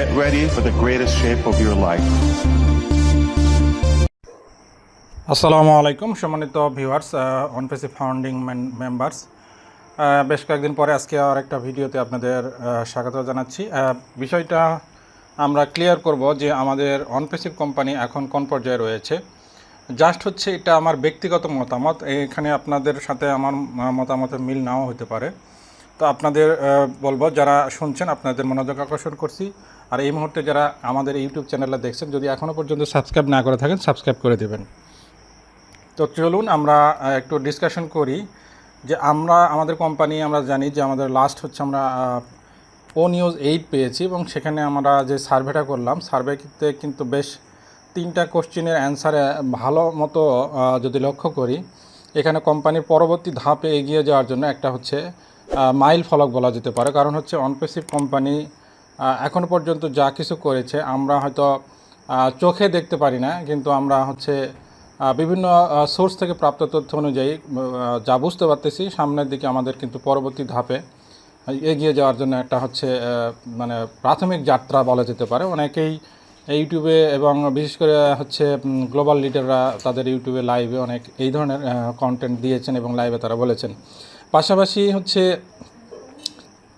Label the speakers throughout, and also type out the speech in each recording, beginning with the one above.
Speaker 1: Get ready for the greatest shape of your life.
Speaker 2: আসসালামু আলাইকুম, সম্মানিত ভিউয়ার্স অনফেসি ফাউন্ডিং মেম্বার্স বেশ কয়েকদিন পরে আজকে আর একটা ভিডিওতে আপনাদের স্বাগত জানাচ্ছি। বিষয়টা আমরা ক্লিয়ার করব যে আমাদের অনফেসিভ কোম্পানি এখন কোন পর্যায়ে রয়েছে। জাস্ট হচ্ছে এটা আমার ব্যক্তিগত মতামত, এখানে আপনাদের সাথে আমার মতামতের মিল নাও হতে পারে। তো আপনাদের বলব যারা শুনছেন, আপনাদের মনোযোগ আকর্ষণ করছি। আর এই মুহূর্তে যারা আমাদের ইউটিউব চ্যানেলে দেখছেন, যদি এখনও পর্যন্ত সাবস্ক্রাইব না করে থাকেন, সাবস্ক্রাইব করে দেবেন। তো চলুন আমরা একটু ডিসকাশন করি যে আমরা, আমাদের কোম্পানি আমরা জানি যে আমাদের লাস্ট হচ্ছে আমরা ও নিউজ এইট পেয়েছি এবং সেখানে আমরা যে সার্ভেটা করলাম সার্ভেতে কিন্তু বেশ তিনটা কোশ্চেনের অ্যান্সারে ভালো মতো যদি লক্ষ্য করি, এখানে কোম্পানির পরবর্তী ধাপে এগিয়ে যাওয়ার জন্য একটা হচ্ছে মাইল ফলক বলা যেতে পারে। কারণ হচ্ছে অনপেসিভ কোম্পানি এখনও পর্যন্ত যা কিছু করেছে, আমরা হয়তো চোখে দেখতে পারি না, কিন্তু আমরা হচ্ছে বিভিন্ন সোর্স থেকে প্রাপ্ত তথ্য অনুযায়ী যা বুঝতে পারতেছি, সামনের দিকে আমাদের কিন্তু পরবর্তী ধাপে এগিয়ে যাওয়ার জন্য একটা হচ্ছে মানে প্রাথমিক যাত্রা বলা যেতে পারে। অনেকেই ইউটিউবে এবং বিশেষ করে হচ্ছে গ্লোবাল লিডাররা তাদের ইউটিউবে লাইভে অনেক এই ধরনের কন্টেন্ট দিয়েছেন এবং লাইভে তারা বলেছেন। পাশাপাশি হচ্ছে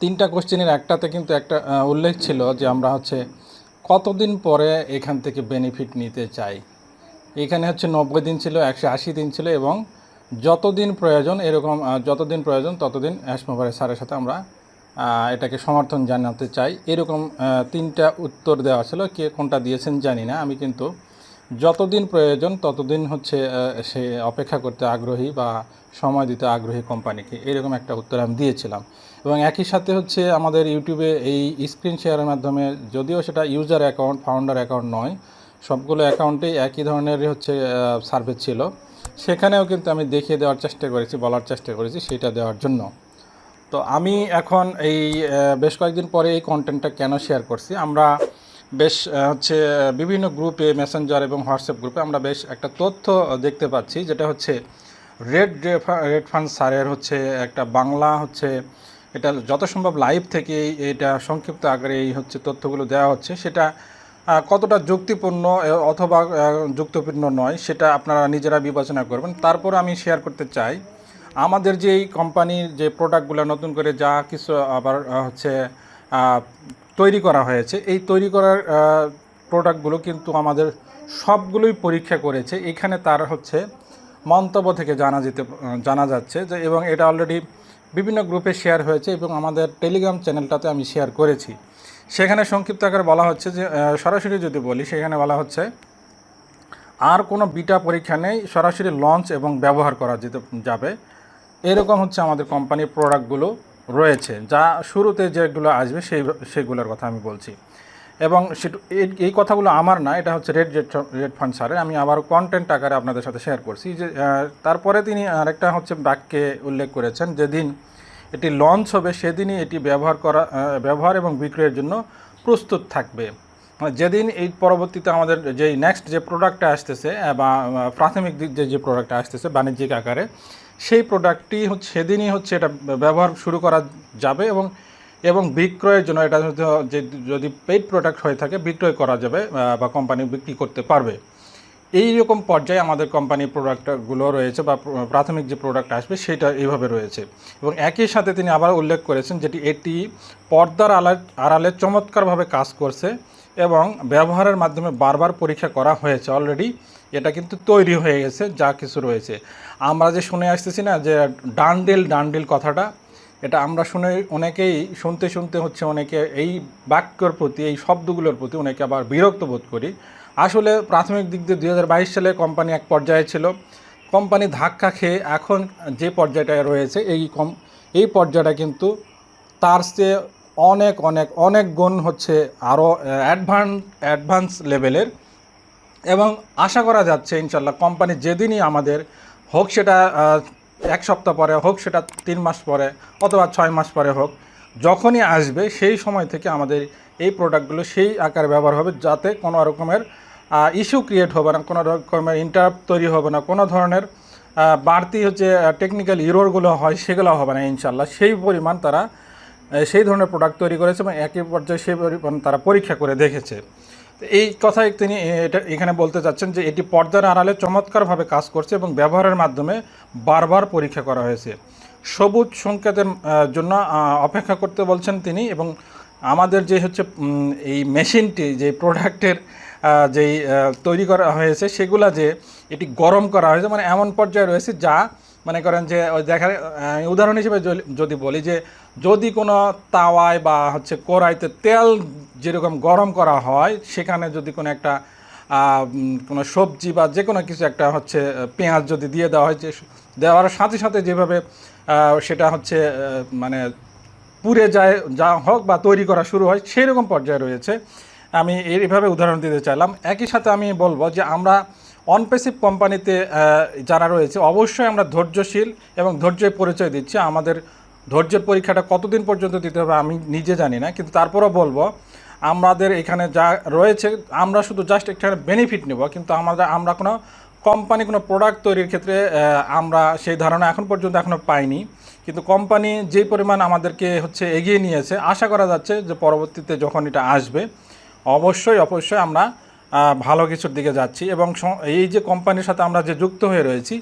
Speaker 2: তিনটা কোশ্চেনের একটাতে কিন্তু একটা উল্লেখ ছিল যে আমরা হচ্ছে কতদিন পরে এখান থেকে বেনিফিট নিতে চাই। এখানে হচ্ছে নব্বই দিন ছিল, একশো আশি দিন ছিল এবং যতদিন প্রয়োজন এরকম যতদিন প্রয়োজন ততদিন অ্যাসমোভারে স্যারের সাথে আমরা এটাকে সমর্থন জানাতে চাই। এরকম তিনটা উত্তর দেওয়া ছিল, কে কোনটা দিয়েছেন জানি না, আমি কিন্তু যতদিন প্রয়োজন, ততদিন হচ্ছে সে অপেক্ষা করতে আগ্রহী বা সময় দিতে আগ্রহী কোম্পানিকে। এরকম একটা উত্তর আমি দিয়েছিলাম। এবং একই সাথে হচ্ছে, আমাদের ইউটিউবে এই স্ক্রিন শেয়ারের মাধ্যমে যদিও সেটা ইউজার অ্যাকাউন্ট, ফাউন্ডার অ্যাকাউন্ট নয়, সবগুলো অ্যাকাউন্টেই একই ধরনের হচ্ছে সার্ভিস ছিল। সেখানেও কিন্তু আমি দেখিয়ে দেওয়ার চেষ্টা করেছি, বলার চেষ্টা করেছি সেটা দেওয়ার জন্য। তো আমি এখন এই বেশ কয়েকদিন পরে এই কন্টেন্টটা কেন শেয়ার করছি? আমরা বেশ হচ্ছে বিভিন্ন গ্রুপে, মেসেঞ্জার এবং হোয়াটসঅ্যাপ গ্রুপে আমরা বেশ একটা তথ্য দেখতে পাচ্ছি, যেটা হচ্ছে রেড রেড ফান্ড স্যারের হচ্ছে একটা বাংলা হচ্ছে, এটা যত সম্ভব লাইভ থেকে এটা সংক্ষিপ্ত আকারে এই হচ্ছে তথ্যগুলো দেওয়া হচ্ছে, সেটা কতটা যুক্তিপূর্ণ অথবা যুক্তিপূর্ণ নয়, সেটা আপনারা নিজেরা বিবেচনা করবেন। তারপর আমি শেয়ার করতে চাই, আমাদের যে এই কোম্পানির যে প্রোডাক্টগুলো নতুন করে যা কিছু আবার হচ্ছে তৈরি করা হয়েছে। এই তৈরি করার প্রোডাক্টগুলো কিন্তু আমাদের সবগুলোই পরীক্ষা করেছে। এখানে তার হচ্ছে মন্তব্য থেকে জানা যেতে, জানা যাচ্ছে যে, এবং এটা অলরেডি বিভিন্ন গ্রুপে শেয়ার হয়েছে এবং আমাদের টেলিগ্রাম চ্যানেলটাতে আমি শেয়ার করেছি। সেখানে সংক্ষিপ্ত আকারে বলা হচ্ছে যে সরাসরি যদি বলি, সেখানে বলা হচ্ছে, আর কোনো বিটা পরীক্ষা নেই, সরাসরি লঞ্চ এবং ব্যবহার করা যেতে, যাবে। এরকম হচ্ছে আমাদের কোম্পানির প্রোডাক্টগুলো রয়েছে, যা শুরুতে যেগুলো আসবে সেই, সেগুলোর কথা আমি বলছি। এবং এই কথাগুলো আমার না, এটা হচ্ছে রেড রেড রেড ফান্ড স্যারের। আমি আবার কন্টেন্ট আকারে আপনাদের সাথে শেয়ার করছি যে তারপরে তিনি আরেকটা হচ্ছে বাক্যে উল্লেখ করেছেন, যেদিন এটি লঞ্চ হবে, সেদিনই এটি ব্যবহার করা ব্যবহার এবং বিক্রয়ের জন্য প্রস্তুত থাকবে। মানে যেদিন এই পরবর্তীতে আমাদের যেই নেক্সট যে প্রোডাক্টটা আসতেছে, বা প্রাথমিক দিক যে যে প্রোডাক্টটা আসতেছে, বাণিজ্যিক আকারে সেই প্রোডাক্টটি হচ্ছে, সেদিনই হচ্ছে এটা ব্যবহার শুরু করা যাবে এবং এবং বিক্রয়ের জন্য এটা যে যদি পেইড প্রোডাক্ট হয়ে থাকে, বিক্রয় করা যাবে বা কোম্পানি বিক্রি করতে পারবে। এই রকম পর্যায়ে আমাদের কোম্পানির প্রোডাক্টগুলো রয়েছে বা প্রাথমিক যে প্রোডাক্ট আসবে, সেটা এইভাবে রয়েছে। এবং একই সাথে তিনি আবার উল্লেখ করেছেন যেটি, এটি পর্দার আলা, আড়ালে চমৎকারভাবে কাজ করছে এবং ব্যবহারের মাধ্যমে বারবার পরীক্ষা করা হয়েছে অলরেডি। এটা কিন্তু তৈরি হয়ে গেছে, যা কিছু রয়েছে। আমরা যে শুনে আসতেছি না যে ডান্ডিল ডান্ডিল কথাটা, এটা আমরা শুনে অনেকেই শুনতে শুনতে হচ্ছে, অনেকে এই বাক্যর প্রতি, এই শব্দগুলোর প্রতি অনেকে আবার বিরক্ত বোধ করি। আসলে প্রাথমিক দিক দিয়ে দু হাজার বাইশ সালে কোম্পানি এক পর্যায়ে ছিল। কোম্পানি ধাক্কা খেয়ে এখন যে পর্যায়টায় রয়েছে, এই কম, এই পর্যায়টা কিন্তু তার চেয়ে অনেক অনেক অনেক গুণ হচ্ছে আরও অ্যাডভান্স অ্যাডভান্স লেভেলের। এবং আশা করা যাচ্ছে ইনশাল্লাহ কোম্পানি যেদিনই আমাদের হোক সেটা এক সপ্তাহ পরে হোক, সেটা তিন মাস পরে অথবা ছয় মাস পরে হোক, যখনই আসবে সেই সময় থেকে আমাদের এই প্রোডাক্টগুলো সেই আকারে ব্যবহার হবে যাতে কোনো রকমের ইস্যু ক্রিয়েট হবে না, কোনো রকমের ইন্টারাপ্ট তৈরি হবে না, কোনো ধরনের বাড়তি হচ্ছে টেকনিক্যাল ইরোরগুলো হয় সেগুলো হবে না ইনশাল্লাহ সেই পরিমাণ তারা সেই ধরনের প্রোডাক্ট তৈরি করেছে এবং একই পর্যায়ে সেই পরিমাণ তারা পরীক্ষা করে দেখেছে। এই কথাই তিনি এটা এখানে বলতে চাচ্ছেন যে এটি পর্দার আড়ালে চমৎকারভাবে কাজ করছে এবং ব্যবহারের মাধ্যমে বারবার পরীক্ষা করা হয়েছে। সবুজ সংকেতের জন্য অপেক্ষা করতে বলছেন তিনি এবং আমাদের যে হচ্ছে এই মেশিনটি, যে প্রোডাক্টের যেই তৈরি করা হয়েছে, সেগুলা যে এটি গরম করা হয়েছে মানে এমন পর্যায়ে রয়েছে যা মনে করেন যে দেখা উদাহরণ হিসেবে যদি বলি যে, যদি কোনো তাওয়ায় বা হচ্ছে কড়াইতে তেল যেরকম গরম করা হয়, সেখানে যদি কোনো একটা কোনো সবজি বা যে কোনো কিছু একটা হচ্ছে পেঁয়াজ যদি দিয়ে দেওয়া হয়, যে দেওয়ার সাথে সাথে যেভাবে সেটা হচ্ছে মানে পুড়ে যায়, যা হোক বা তৈরি করা শুরু হয় সেই রকম পর্যায়ে রয়েছে। আমি এইভাবে উদাহরণ দিতে চাইলাম। একই সাথে আমি বলব যে, আমরা অনপেসিভ কোম্পানিতে যারা রয়েছে, অবশ্যই আমরা ধৈর্যশীল এবং ধৈর্যের পরিচয় দিচ্ছি। আমাদের ধৈর্যের পরীক্ষাটা কতদিন পর্যন্ত দিতে হবে আমি নিজে জানি না, কিন্তু তারপরও বলব, আমাদের এখানে যা রয়েছে, আমরা শুধু জাস্ট এখানে বেনিফিট নেব, কিন্তু আমাদের, আমরা কোনো কোম্পানি কোনো প্রোডাক্ট তৈরির ক্ষেত্রে আমরা সেই ধারণা এখন পর্যন্ত এখনও পাইনি। কিন্তু কোম্পানি যেই পরিমাণ আমাদেরকে হচ্ছে এগিয়ে নিয়েছে, আশা করা যাচ্ছে যে পরবর্তীতে যখন এটা আসবে, অবশ্যই অবশ্যই আমরা ভালো কিছুর দিকে যাচ্ছি এবং এই যে কোম্পানির সাথে আমরা যে যুক্ত হয়ে রয়েছি,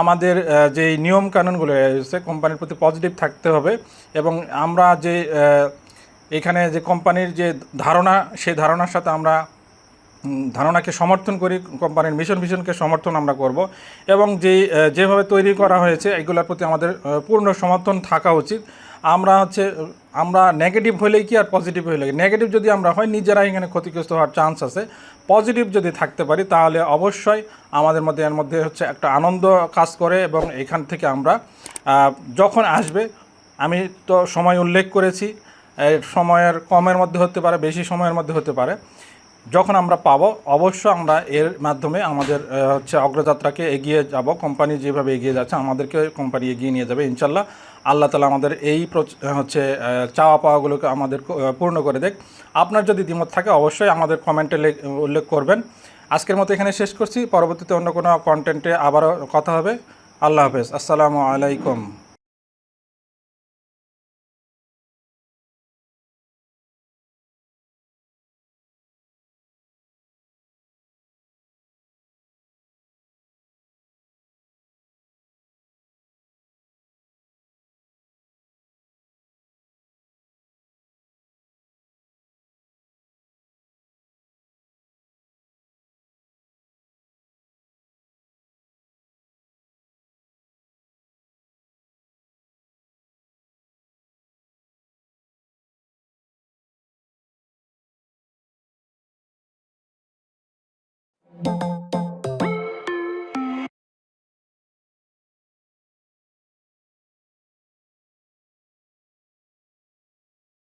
Speaker 2: আমাদের যেই নিয়ম কানুনগুলো রয়েছে, কোম্পানির প্রতি পজিটিভ থাকতে হবে এবং আমরা যে এখানে যে কোম্পানির যে ধারণা, সেই ধারণার সাথে আমরা ধারণাকে সমর্থন করি, কোম্পানির মিশন ভিশনকে সমর্থন আমরা করব এবং যে যেভাবে তৈরি করা হয়েছে, এগুলোর প্রতি আমাদের পূর্ণ সমর্থন থাকা উচিত। আমরা হচ্ছে আমরা নেগেটিভ হলেই কি আর পজিটিভ হলে নেগেটিভ যদি আমরা হয় নিজেরা এখানে ক্ষতিগ্রস্ত হওয়ার চান্স আছে। পজিটিভ যদি থাকতে পারি, তাহলে অবশ্যই আমাদের মধ্যে, এর মধ্যে হচ্ছে একটা আনন্দ কাজ করে এবং এখান থেকে আমরা যখন আসবে, আমি তো সময় উল্লেখ করেছি সময়ের কমের মধ্যে হতে পারে, বেশি সময়ের মধ্যে হতে পারে। যখন আমরা পাবো, অবশ্য আমরা এর মাধ্যমে আমাদের হচ্ছে অগ্রযাত্রাকে এগিয়ে যাব। কোম্পানি যেভাবে এগিয়ে যাচ্ছে, আমাদেরকে কোম্পানি এগিয়ে নিয়ে যাবে ইনশাল্লাহ আল্লাহ তালা আমাদের এই হচ্ছে চাওয়া পাওয়াগুলোকে আমাদের পূর্ণ করে দেখ। আপনার যদি দ্বিমত থাকে, অবশ্যই আমাদের কমেন্টে উল্লেখ করবেন। আজকের মতো এখানে শেষ করছি। পরবর্তীতে অন্য কোনো কন্টেন্টে আবারও কথা হবে। আল্লাহ হাফেজ। আসসালামু আলাইকুম। Thank you.